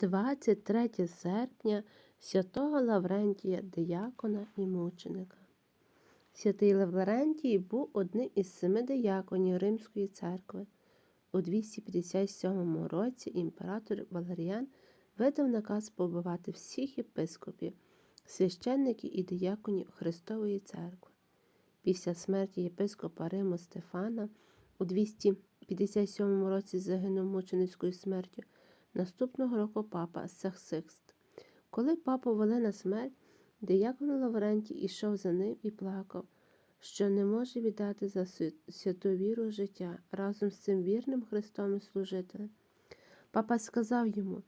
23 серпня святого Лаврентія, диякона і мученика. Святий Лаврентій був одним із семи дияконів Римської церкви. У 257 році імператор Валеріан видав наказ побивати всіх єпископів, священників і дияконів Христової церкви. Після смерті єпископа Риму Стефана у 257 році загинув мученицькою смертю. Наступного року папа Саксикст. Коли папу вели на смерть, диякон Лаврентій ішов за ним і плакав, що не може віддати за святу віру життя разом з цим вірним Христом і служителем. Папа сказав йому: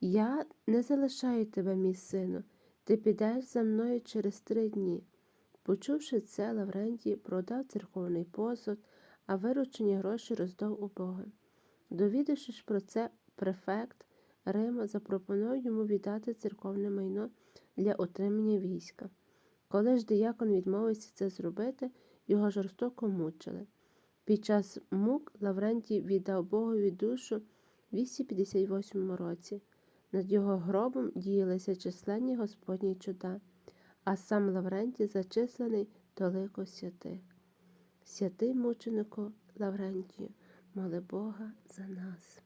Я не залишаю тебе, мій сину, ти підеш за мною через три дні. Почувши це, Лаврентій продав церковний посуд, а виручені гроші роздав убогим. Довідавшись про це, префект Рима запропонував йому віддати церковне майно для отримання війська. Коли ж диякон відмовився це зробити, його жорстоко мучили. Під час мук Лаврентій віддав Богові душу в 258 році. Над його гробом діялися численні Господні чуда, а сам Лаврентій зачислений до лику святих. Святий мученику Лаврентію, моли Бога за нас.